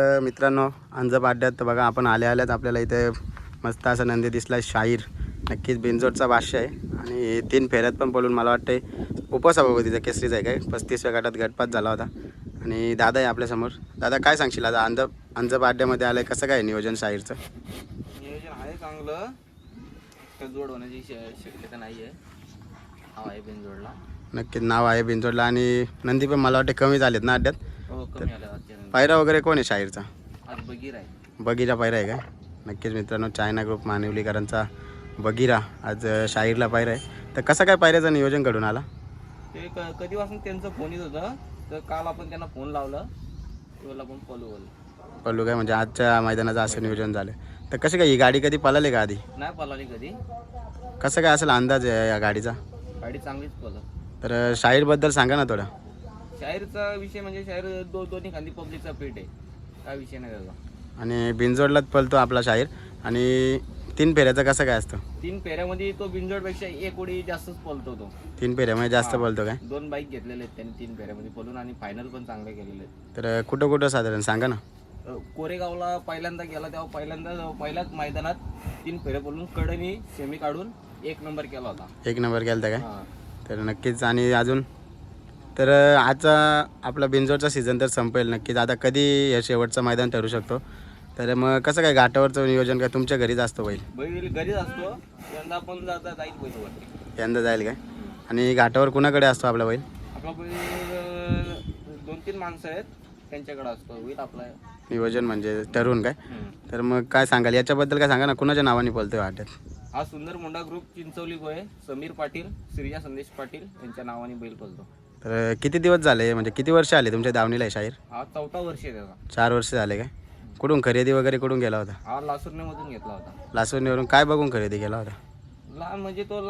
तर मित्रांनो अंजप अड्ड्यात तर बघा आपण आल्या आल्यात. आपल्याला इथे मस्त असा नंदी दिसला शाहीर. नक्कीच बिंजोडचा भाष्य आहे. आणि तीन फेऱ्यात पण बोलून मला वाटते उपसभापतीचा केसरीचा आहे काय? पस्तीसव्या गटात गटपात झाला होता. आणि दादा आहे आपल्यासमोर दादा काय सांगशील आता? अंजप अंजप अड्ड्यामध्ये आलं कसं काय नियोजन शाहीरचं? नियोजन आहे चांगलं. तर जोड होण्याची शक्यता नाही आहे नाव आहे बिनजोडला. नक्कीच नाव आहे बिंजोडला आणि नंदी पण मला वाटते कमी झालेत ना अड्ड्यात. हो कमी आलं. पायरा वगैरे कोण आहे शाहीरचा? आज बगीर आहे. बगीरा पायरा आहे काय नक्कीच मित्रांनो चायना ग्रुप मानिवलीकरांचा बगीरा आज अ, शाहीरला पायरा आहे. तर कसं काय पायऱ्याचं नियोजन घडून आला? ते क- कधीपासून त्यांचं फोन येत होतं तर काल आपण त्यांना फोन लावलं. पण फॉलो पल्लू काय? म्हणजे आजच्या मैदानाचं असं नियोजन झालं. तर कसं काय ही गाडी कधी पळाली का आधी? नाही पळाली कधी. कसं काय असेल अंदाज आहे या गाडीचा? गाडी चांगलीच पळत तर शाहीरबद्दल सांगा ना थोडं. शाहीरचा विषय म्हणजे शाहीर दो दोन्ही खाली पब्लिकचा पेट आहे. काय विषय नाही त्याचा. आणि बिंजोडलाच पळतो आपला शाहीर. आणि तीन फेऱ्याचं कसं काय असतं? तीन फेऱ्यामध्ये तो बिंजोडपेक्षा एक उडी जास्तच पळतो तो. तीन फेऱ्यामध्ये जास्त पळतो काय? दोन बाईक घेतलेले आहेत त्यांनी तीन फेऱ्यामध्ये पळून आणि फायनल पण चांगले केलेले आहेत. तर कुठं कुठं साधारण? सांगा ना. अ, कोरेगावला पहिल्यांदा गेला तेव्हा पहिल्यांदा पहिल्याच मैदानात तीन फेऱ्या पडून कडनी सेमी काढून एक नंबर केला होता. एक नंबर केलं काय. तर नक्कीच. आणि अजून तर आजचा आपला बिंजोरचा सीझन तर संपेल नक्कीच. आता कधी हे शेवटचं मैदान ठरू शकतो? तर मग कसं काय घाटावरचं नियोजन काय? तुमच्या घरीच असतो बैल? बैल घरीच असतो. यंदा पण जाता जाईल बैलवर यंदा जाईल काय? आणि घाटावर कुणाकडे असतो आपला बैल? आपला बैल दोन तीन माणसं आहेत. त्यांच्याकडे असतो होईल आपला. नियोजन म्हणजे ठरवून काय. तर मग काय सांगाल? याच्याबद्दल काय सांगा ना? कुणाच्या नावाने बोलतोय घाट्यात हा सुंदर मोंडा ग्रुप चिंचवली गोय समीर पाटील श्रीया संदेश पाटील यांच्या नावाने बैल पळतो. तर किती दिवस झाले? म्हणजे किती वर्ष आले तुमच्या दावणीला आहे शाहीर? हा चौथा वर्ष आहे त्याचा. चार वर्ष झाले काय? कुठून खरेदी वगैरे कुठून गेला होता? हा लासुर्नेमधून घेतला होता. लासवणीवरून काय बघून खरेदी केला होता? लहान म्हणजे तो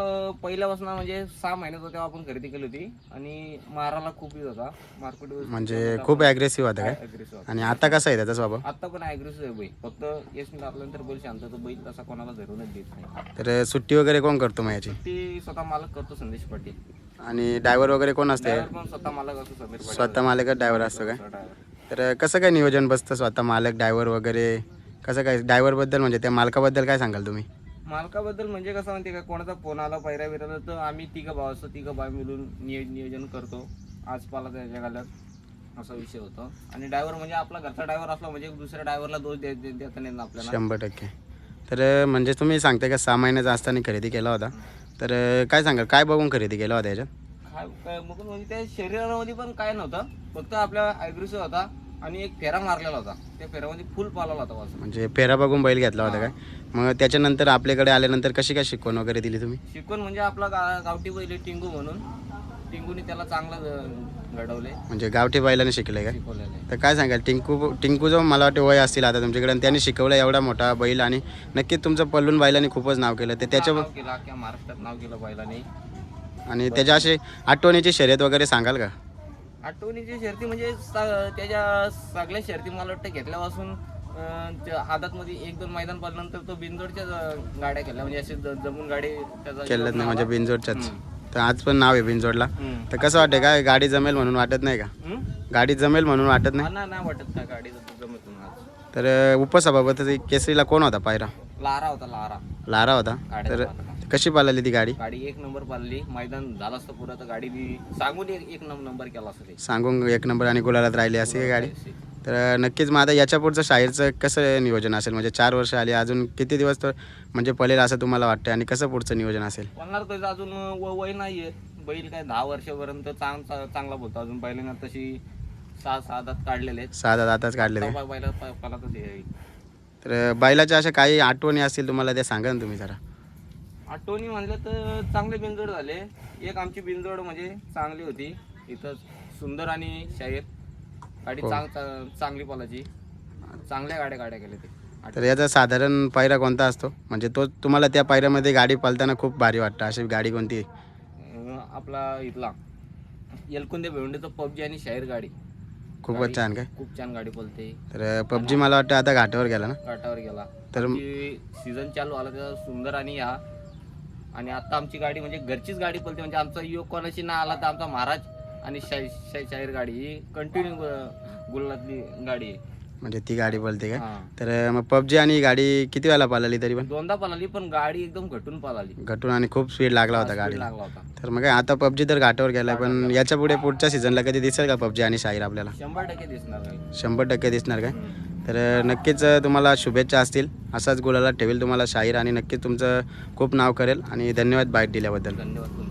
पहिल्यापासून म्हणजे सहा महिन्याचा तेव्हा आपण खरेदी केली होती. आणि मारायला खूप येत होता. मारपीट म्हणजे खूप ॲग्रेसिव्ह होता काय? अग्रेसिव्ह आणि आता कसा आहे त्याचा स्वभाव? आता पण अग्रेसिव्ह आहे बैल फक्त यश आपल्यानंतर बैल शांत तो बैल तसा कोणाला धरूनच देत नाही. तर सुट्टी वगैरे कोण करतो मग याची? ती स्वतः मालक करतो संदेश पाटील. आणि ड्रायव्हर वगैरे कोण असते? ड्रायव्हर पण स्वतः मालक असतो समीर पाटील. स्वतः मालकच ड्रायव्हर असतो काय? ड्रायव्हर. तर कसं काय नियोजन बसतं स्वतः मालक ड्रायव्हर वगैरे? कसं काय? ड्रायव्हरबद्दल म्हणजे त्या मालकाबद्दल काय सांगाल तुम्ही? मालकाबद्दल म्हणजे कसं म्हणते का कोणाचा फोन आला पैरा बिराला तर आम्ही तिघं भाव असतो तिघं भाव मिळून नियो नियोजन करतो. आज पाला त्याच्या गाल्यात असा विषय होतो. आणि ड्रायव्हर म्हणजे आपला घरचा ड्रायव्हर असला म्हणजे दुसऱ्या ड्रायव्हरला दोष दे दे- देता नाही येत आपल्याला. शंभर टक्के. तर म्हणजे तुम्ही सांगताय का सहा महिन्याचा असताना खरेदी केला होता. तर काय सांगाल काय बघून खरेदी केला होता याच्यात? काय काय मग म्हणजे त्या शरीरामध्ये पण काय नव्हतं. फक्त आपल्या ॲग्रेसिव्ह होता. आणि एक फेरा मारलेला होता. त्या फेऱ्यामध्ये फुल पालाला होता वासरू. म्हणजे फेरा बघून बैल घेतला होता काय? मग त्याच्यानंतर आपल्याकडे आल्यानंतर कशी काय शिकवण वगैरे दिली तुम्ही? शिकवण म्हणजे आपला गा गावठी बैल आहे टिंगू म्हणून. टिंगूने त्याला चांगलं घडवले म्हणजे गावठी बैलाने शिकले काय? शिकवलेलं आहे. तर काय सांगाल टिंकू टिंकू जो मला वाटते वय असतील आता तुमच्याकडे आणि त्यांनी शिकवलं एवढा मोठा बैल आणि नक्कीच तुमचं पल्लून बैलाने खूपच नाव केलं. ते त्याच्या नाव केलं अख्ख्या महाराष्ट्रात नाव केलं बैलाने. आणि त्याच्या असे आठवणीची शर्यत वगैरे सांगाल का? आठवणीची शर्ती म्हणजे त्याच्या सगळ्या शर्ती मला वाटतं घेतल्यापासून आदातमध्ये एक दोन मैदान पडल्यानंतर तो बिंदोडच्या ज- गाड्या केल्या. म्हणजे असे जमून गाडी त्याचा केलं नाही म्हणजे बिनजोडच्याच. तर आज पण नाव आहे बिनजोडला. तर कसं वाटतं काय गाडी जमेल म्हणून वाटत नाही का? गाडी जमेल म्हणून वाटत नाही? वाटत का गाडी जमत तर उपसभापती केसरीला कोण होता पायरा? लारा होता लारा. लारा होता. तर. कशी पाळली ती गाडी गाडी एक नंबर पाळली मैदान झालं असतं पुरा तर गाडी बी सांगून एक एक नंबर नंबर केला असतं ते सांगून एक नंबर आणि गुलालात राहिली अशी काय गाडी तर नक्कीच मग आता याच्या पुढचं शाहीरचं कसं नियोजन असेल म्हणजे चार वर्ष आली अजून किती दिवस तर म्हणजे पळेल असं तुम्हाला वाटतं आणि कसं पुढचं नियोजन असेल पळणार त्याचं अजून व- वय नाहीये बैल काय दहा वर्षापर्यंत चांग चा- चांगला बोलतो अजून बैलांना तशी सहा सहा दात काढलेले आहेत सहा दात आताच काढले ते तेव्हा बैला प- पळा तर तर बैलाच्या अशा काही आठवणी असतील तुम्हाला त्या सांगा ना तुम्ही जरा आठवणी म्हणलं तर चांगले बिनजोड झाले. एक आमची बिनजोड म्हणजे चांगली होती. इथं सुंदर आणि शाहीर गाडी हो. चांग चा- चांगली पळायची. चांगल्या गाड्या गाड्या केल्या ते तर याचा साधारण पायरा कोणता असतो? म्हणजे तो तुम्हाला त्या पायऱ्यामध्ये गाडी पालताना खूप भारी वाटतं. अशी गाडी कोणती? अं, आपला इथला. एलकुंदे भेवंडीचं पबजी आणि शाहीर गाडी. खूपच छान काय? खूप छान गाडी पळते. तर पबजी मला वाटतं आता घाटावर गेला ना? काठावर गेला. तर सीझन चालू आला त्याचा सुंदर आणि ह्या आणि आता आमची गाडी म्हणजे घरचीच गाडी पलते म्हणजे आमचा योग कोणाशी ना आला तर आमचा महाराज आणि शाही शाही शाहीर गाडी ही कंटिन्यू गुलातली गाडी आहे. म्हणजे ती गाडी बोलते काय हा. तर मग पबजी आणि ही गाडी किती वेळा पाळली तरी पण? दोनदा पळाली पण गाडी एकदम घटून पळाली. घटून आणि खूप स्पीड लागला होता गाडीला. लागला होता. तर मग काय आता पबजी तर घाटावर गेलाय पण याच्यापुढे पुढच्या सीझनला कधी दिसेल का पबजी आणि शाहीर आपल्याला? शंभर टक्के दिसणार शंभर टक्के दिसणार काय. तर नक्कीच तुम्हाला शुभेच्छा असतील. असाच गुलाला ठेवेल तुम्हाला शाहीर आणि नक्कीच तुमचं खूप नाव करेल आणि धन्यवाद बाईट दिल्याबद्दल. धन्यवाद तुमचे.